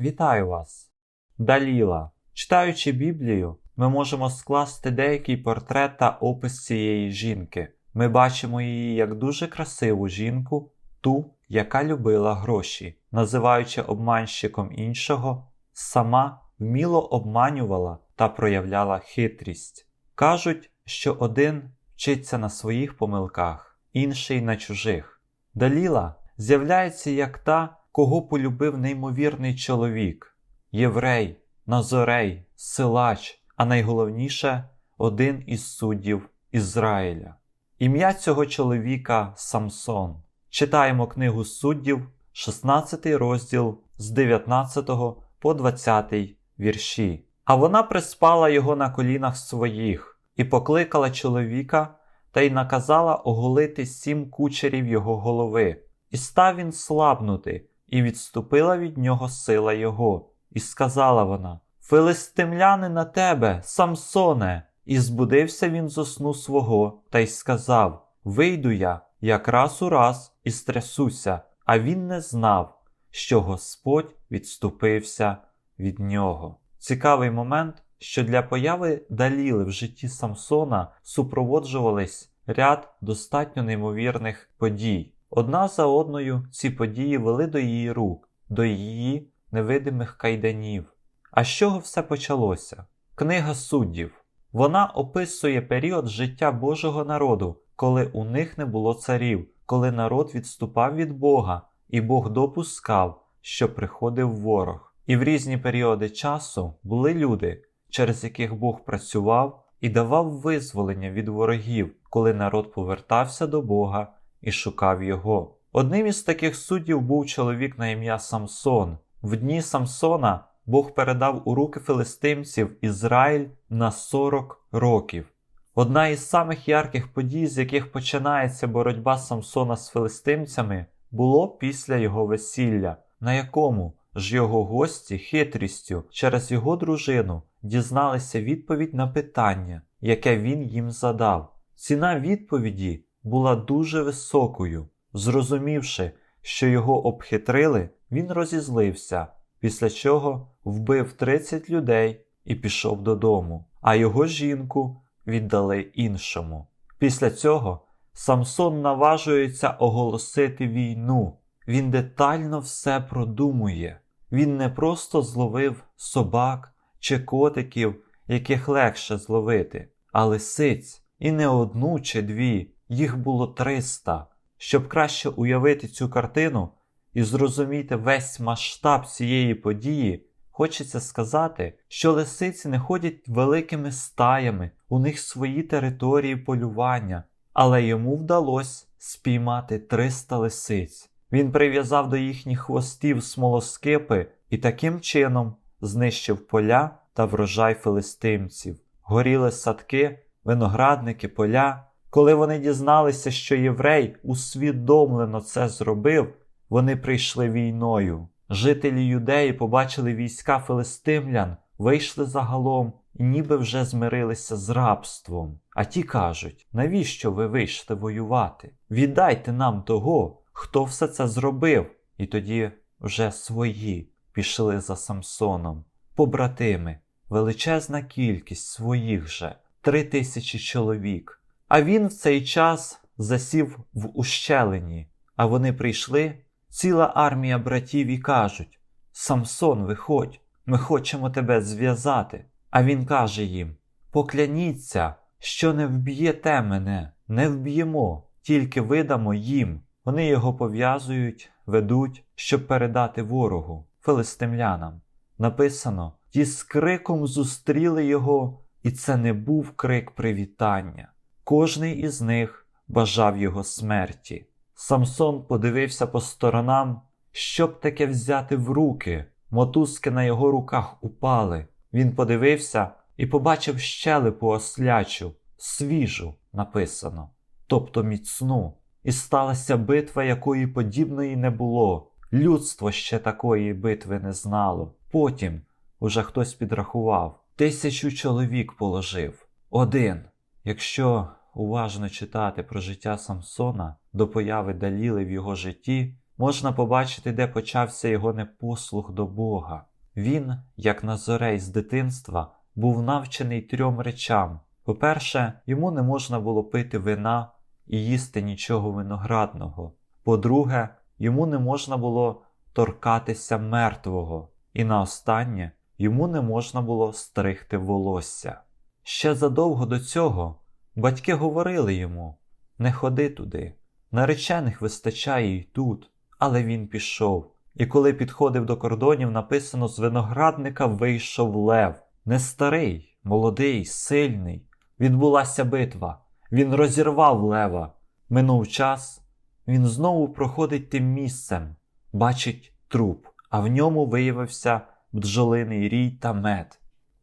Вітаю вас! Даліла. Читаючи Біблію, ми можемо скласти деякий портрет та опис цієї жінки. Ми бачимо її як дуже красиву жінку, ту, яка любила гроші, називаючи обманщиком іншого, сама вміло обманювала та проявляла хитрість. Кажуть, що один вчиться на своїх помилках, інший на чужих. Даліла з'являється як та, кого полюбив неймовірний чоловік, єврей, назорей, силач, а найголовніше один із суддів Ізраїля. Ім'я цього чоловіка Самсон. Читаємо книгу суддів, 16 розділ з 19 по 20 вірші. А вона приспала його на колінах своїх і покликала чоловіка та й наказала оголити сім кучерів його голови. І став він слабнути, і відступила від нього сила його. І сказала вона: Филистимляни на тебе, Самсоне! І збудився він з сну свого, та й сказав: Вийду я, якраз у раз, і стрясуся, а він не знав, що Господь відступився від нього. Цікавий момент, що для появи Даліли в житті Самсона супроводжувались ряд достатньо неймовірних подій. Одна за одною ці події вели до її рук, до її невидимих кайданів. А з чого все почалося? Книга суддів. Вона описує період життя Божого народу, коли у них не було царів, коли народ відступав від Бога, і Бог допускав, що приходив ворог. І в різні періоди часу були люди, через яких Бог працював і давав визволення від ворогів, коли народ повертався до Бога і шукав його. Одним із таких суддів був чоловік на ім'я Самсон. В дні Самсона Бог передав у руки филистимців Ізраїль на 40 років. Одна із самих ярких подій, з яких починається боротьба Самсона з филистимцями, було після його весілля, на якому ж його гості хитрістю через його дружину дізналися відповідь на питання, яке він їм задав. Ціна відповіді була дуже високою. Зрозумівши, що його обхитрили, він розізлився, після чого вбив 30 людей і пішов додому, а його жінку віддали іншому. Після цього Самсон наважується оголосити війну. Він детально все продумує. Він не просто зловив собак чи котиків, яких легше зловити, а лисиць, і не одну чи дві, їх було 300. Щоб краще уявити цю картину і зрозуміти весь масштаб цієї події, хочеться сказати, що лисиці не ходять великими стаями, у них свої території полювання, але йому вдалося спіймати 300 лисиць. Він прив'язав до їхніх хвостів смолоскипи і таким чином знищив поля та врожай филистимців. Горіли садки, виноградники, поля. Коли вони дізналися, що єврей усвідомлено це зробив, вони прийшли війною. Жителі юдеї побачили війська филистимлян, вийшли загалом і ніби вже змирилися з рабством. А ті кажуть: навіщо ви вийшли воювати? Віддайте нам того, хто все це зробив. І тоді вже свої пішли за Самсоном, побратими, величезна кількість своїх же три тисячі чоловік. А він в цей час засів в ущелині, а вони прийшли, ціла армія братів і кажуть: Самсон, виходь, ми хочемо тебе зв'язати. А він каже їм: Покляніться, що не вб'єте мене, не вб'ємо, тільки видамо їм. Вони його пов'язують, ведуть, щоб передати ворогу, филистимлянам. Написано: ті з криком зустріли його, і це не був крик привітання. Кожний із них бажав його смерті. Самсон подивився по сторонам, щоб таке взяти в руки. Мотузки на його руках упали. Він подивився і побачив щелепу ослячу, свіжу, написано, тобто міцну. І сталася битва, якої подібної не було. Людство ще такої битви не знало. Потім уже хтось підрахував. Тисячу чоловік положив. Один. Якщо уважно читати про життя Самсона до появи Даліли в його житті, можна побачити, де почався його непослух до Бога. Він, як Назорей з дитинства, був навчений трьом речам. По-перше, йому не можна було пити вина і їсти нічого виноградного. По-друге, йому не можна було торкатися мертвого. І наостаннє, йому не можна було стригти волосся. Ще задовго до цього батьки говорили йому не ходи туди, наречених вистачає й тут, але він пішов. І коли підходив до кордонів, написано з виноградника вийшов лев, не старий, молодий, сильний. Відбулася битва. Він розірвав лева. Минув час. Він знову проходить тим місцем, бачить труп, а в ньому виявився бджолиний рій та мед.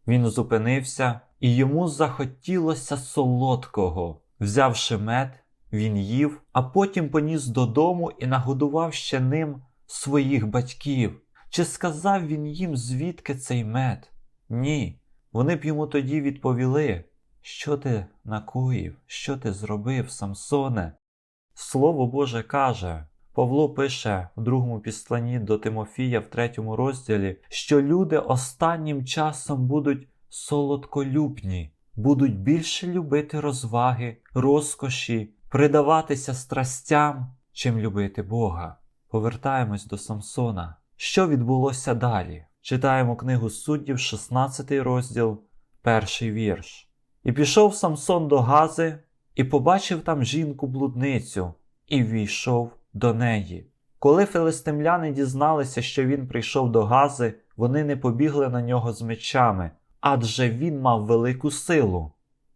Він зупинився, і йому захотілося солодкого. Взявши мед, він їв, а потім поніс додому і нагодував ще ним своїх батьків. Чи сказав він їм, звідки цей мед? Ні. Вони б йому тоді відповіли, що ти накоїв, що ти зробив, Самсоне? Слово Боже каже, Павло пише в другому післанні до Тимофія в третьому розділі, що люди останнім часом будуть солодколюбні, будуть більше любити розваги, розкоші, придаватися страстям, чим любити Бога. Повертаємось до Самсона. Що відбулося далі? Читаємо книгу суддів, 16 розділ, перший вірш. І пішов Самсон до Гази, і побачив там жінку-блудницю, і війшов до неї. Коли филистимляни дізналися, що він прийшов до Гази, вони не побігли на нього з мечами, адже він мав велику силу.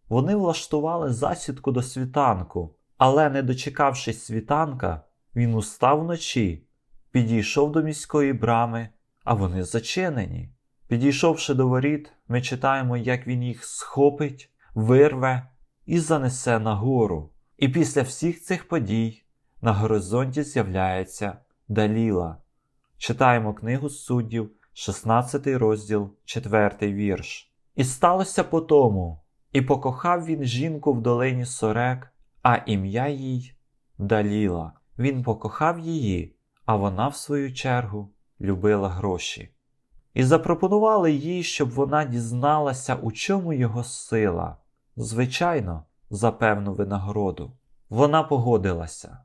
Вони влаштували засідку до світанку, але, не дочекавшись світанка, він устав вночі, підійшов до міської брами, а вони зачинені. Підійшовши до воріт, ми читаємо, як він їх схопить, вирве і занесе нагору. І після всіх цих подій на горизонті з'являється Даліла. Читаємо книгу суддів, 16 розділ, 4 вірш. І сталося по тому, і покохав він жінку в долині Сорек, а ім'я їй Даліла. Він покохав її, а вона, в свою чергу, любила гроші. І запропонували їй, щоб вона дізналася, у чому його сила, звичайно, за певну винагороду. Вона погодилася,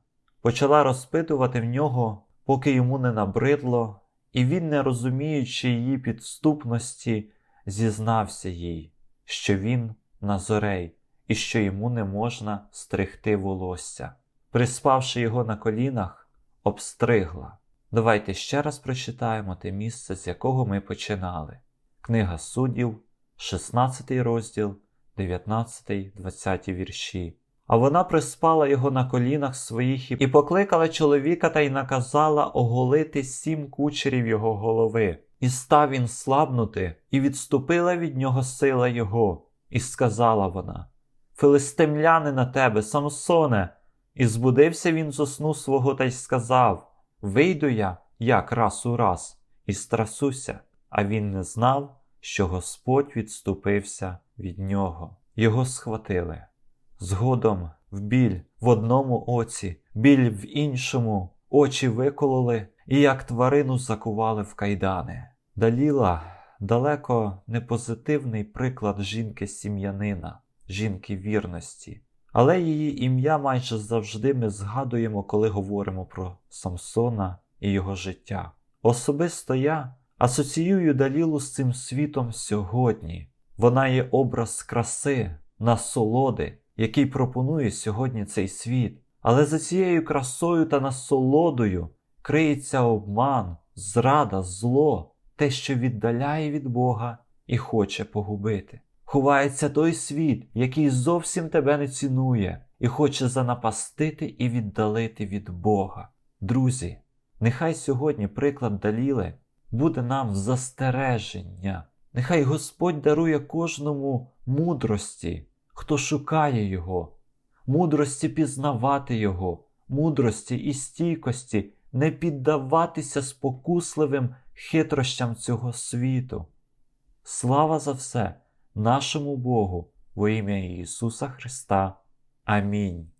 почала розпитувати в нього, поки йому не набридло, і він, не розуміючи її підступності, зізнався їй, що він назорей і що йому не можна стригти волосся. Приспавши його на колінах, обстригла. Давайте ще раз прочитаємо те місце, з якого ми починали. Книга суддів, 16 розділ, 19, 20 вірші. А вона приспала його на колінах своїх і покликала чоловіка та й наказала оголити сім кучерів його голови. І став він слабнути, і відступила від нього сила його, і сказала вона: Филистимляни на тебе, Самсоне! І збудився він з сну свого та й сказав: Вийду я, як раз у раз, і страсуся. А він не знав, що Господь відступився від нього. Його схватили. Згодом в біль в одному оці, біль в іншому, очі викололи і як тварину закували в кайдани. Даліла далеко не позитивний приклад жінки сім'янина, жінки вірності. Але її ім'я майже завжди ми згадуємо, коли говоримо про Самсона і його життя. Особисто я асоціюю Далілу з цим світом сьогодні. Вона є образ краси, насолоди, який пропонує сьогодні цей світ. Але за цією красою та насолодою криється обман, зрада, зло, те, що віддаляє від Бога і хоче погубити. Ховається той світ, який зовсім тебе не цінує і хоче занапастити і віддалити від Бога. Друзі, нехай сьогодні приклад Даліли буде нам застереження. Нехай Господь дарує кожному мудрості, хто шукає Його, мудрості пізнавати Його, мудрості і стійкості, не піддаватися спокусливим хитрощам цього світу. Слава за все! нашому Богу во ім'я Ісуса Христа. Амінь.